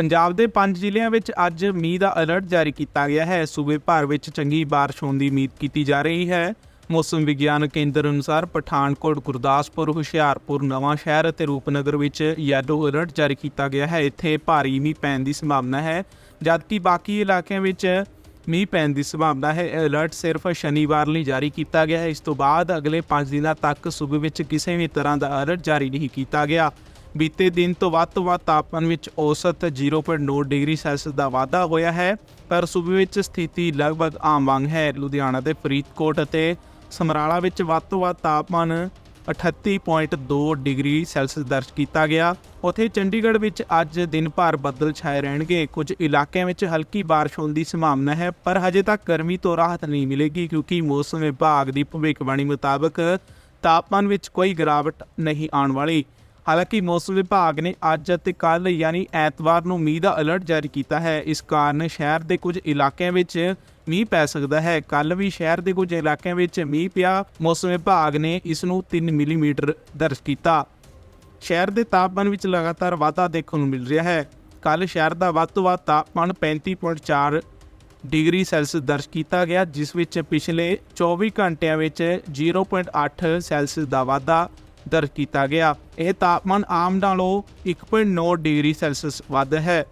ਪੰਜਾਬ ਦੇ ਪੰਜ ਜ਼ਿਲ੍ਹਿਆਂ ਵਿੱਚ ਅੱਜ ਮੀਂਹ ਦਾ ਅਲਰਟ ਜਾਰੀ ਕੀਤਾ ਗਿਆ ਹੈ। ਸੂਬੇ ਭਰ ਵਿੱਚ ਚੰਗੀ ਬਾਰਿਸ਼ ਹੋਣ ਦੀ ਉਮੀਦ ਕੀਤੀ ਜਾ ਰਹੀ ਹੈ। ਮੌਸਮ ਵਿਗਿਆਨ ਕੇਂਦਰ ਅਨੁਸਾਰ ਪਠਾਨਕੋਟ, ਗੁਰਦਾਸਪੁਰ, ਹੁਸ਼ਿਆਰਪੁਰ, ਨਵਾਂ ਸ਼ਹਿਰ ਅਤੇ ਰੂਪਨਗਰ ਵਿੱਚ ਯੈਲੋ ਅਲਰਟ ਜਾਰੀ ਕੀਤਾ ਗਿਆ ਹੈ। ਇੱਥੇ ਭਾਰੀ ਮੀਂਹ ਪੈਣ ਦੀ ਸੰਭਾਵਨਾ ਹੈ, ਜਦਕਿ ਬਾਕੀ ਇਲਾਕਿਆਂ ਵਿੱਚ ਮੀਂਹ ਪੈਣ ਦੀ ਸੰਭਾਵਨਾ ਹੈ। ਇਹ ਅਲਰਟ ਸਿਰਫ ਸ਼ਨੀਵਾਰ ਲਈ ਜਾਰੀ ਕੀਤਾ ਗਿਆ ਹੈ। ਇਸ ਤੋਂ ਬਾਅਦ ਅਗਲੇ 5 ਦਿਨਾਂ ਤੱਕ ਸੂਬੇ ਵਿੱਚ ਕਿਸੇ ਵੀ ਤਰ੍ਹਾਂ ਦਾ ਅਲਰਟ ਜਾਰੀ ਨਹੀਂ ਕੀਤਾ ਗਿਆ। ਬੀਤੇ ਦਿਨ ਤੋਂ ਵੱਧ ਤੋਂ ਵੱਧ ਤਾਪਮਾਨ ਵਿੱਚ ਔਸਤ 0.9 ਡਿਗਰੀ ਸੈਲਸੀਅਸ ਦਾ ਵਾਧਾ ਹੋਇਆ ਹੈ, ਪਰ ਸੂਬੇ ਵਿੱਚ ਸਥਿਤੀ ਲਗਭਗ ਆਮ ਵਾਂਗ ਹੈ। ਲੁਧਿਆਣਾ ਤੇ ਫਰੀਦਕੋਟ ਅਤੇ ਸਮਰਾਲਾ ਵਿੱਚ ਵੱਧ ਤੋਂ ਵੱਧ ਤਾਪਮਾਨ 38.2 ਡਿਗਰੀ ਸੈਲਸੀਅਸ ਦਰਜ ਕੀਤਾ ਗਿਆ। ਉਥੇ ਚੰਡੀਗੜ੍ਹ ਵਿੱਚ ਅੱਜ ਦਿਨ ਭਰ ਬੱਦਲ ਛਾਏ ਰਹਿਣਗੇ। ਕੁਝ ਇਲਾਕਿਆਂ ਵਿੱਚ ਹਲਕੀ ਬਾਰਿਸ਼ ਹੋਣ ਦੀ ਸੰਭਾਵਨਾ ਹੈ, ਪਰ ਹਜੇ ਤੱਕ ਗਰਮੀ ਤੋਂ ਰਾਹਤ ਨਹੀਂ ਮਿਲੇਗੀ, ਕਿਉਂਕਿ ਮੌਸਮ ਵਿਭਾਗ ਦੀ ਭਵਿੱਖਬਾਣੀ ਮੁਤਾਬਕ ਤਾਪਮਾਨ ਵਿੱਚ ਕੋਈ ਗਿਰਾਵਟ ਨਹੀਂ ਆਉਣ ਵਾਲੀ। ਹਾਲਾਂਕਿ ਮੌਸਮ ਵਿਭਾਗ ਨੇ ਅੱਜ ਅਤੇ ਕੱਲ ਯਾਨੀ ਐਤਵਾਰ ਨੂੰ ਮੀਂਹ ਦਾ ਅਲਰਟ ਜਾਰੀ ਕੀਤਾ ਹੈ। ਇਸ ਕਾਰਨ ਸ਼ਹਿਰ ਦੇ ਕੁਝ ਇਲਾਕਿਆਂ ਵਿੱਚ ਮੀਂਹ ਪੈ ਸਕਦਾ ਹੈ। ਕੱਲ ਵੀ ਸ਼ਹਿਰ ਦੇ ਕੁਝ ਇਲਾਕਿਆਂ ਵਿੱਚ ਮੀਂਹ ਪਿਆ। ਮੌਸਮ ਵਿਭਾਗ ਨੇ ਇਸ ਨੂੰ 3 ਮਿਲੀਮੀਟਰ ਦਰਜ ਕੀਤਾ। ਸ਼ਹਿਰ ਦੇ ਤਾਪਮਾਨ ਵਿੱਚ ਲਗਾਤਾਰ ਵਾਧਾ ਦੇਖਣ ਨੂੰ ਮਿਲ ਰਿਹਾ ਹੈ। ਕੱਲ ਸ਼ਹਿਰ ਦਾ ਵੱਧ ਤੋਂ ਵੱਧ ਤਾਪਮਾਨ 35.4 ਡਿਗਰੀ ਸੈਲਸੀਅਸ ਦਰਜ ਕੀਤਾ ਗਿਆ, ਜਿਸ ਵਿੱਚ ਪਿਛਲੇ 24 ਘੰਟਿਆਂ ਵਿੱਚ 0.8 ਸੈਲਸੀਅਸ ਦਾ ਵਾਧਾ ਦਰਜ ਕੀਤਾ ਗਿਆ। ਇਹ ਤਾਪਮਾਨ ਆਮ ਨਾਲੋਂ 1.9 ਡਿਗਰੀ ਸੈਲਸੀਅਸ ਵੱਧ ਹੈ।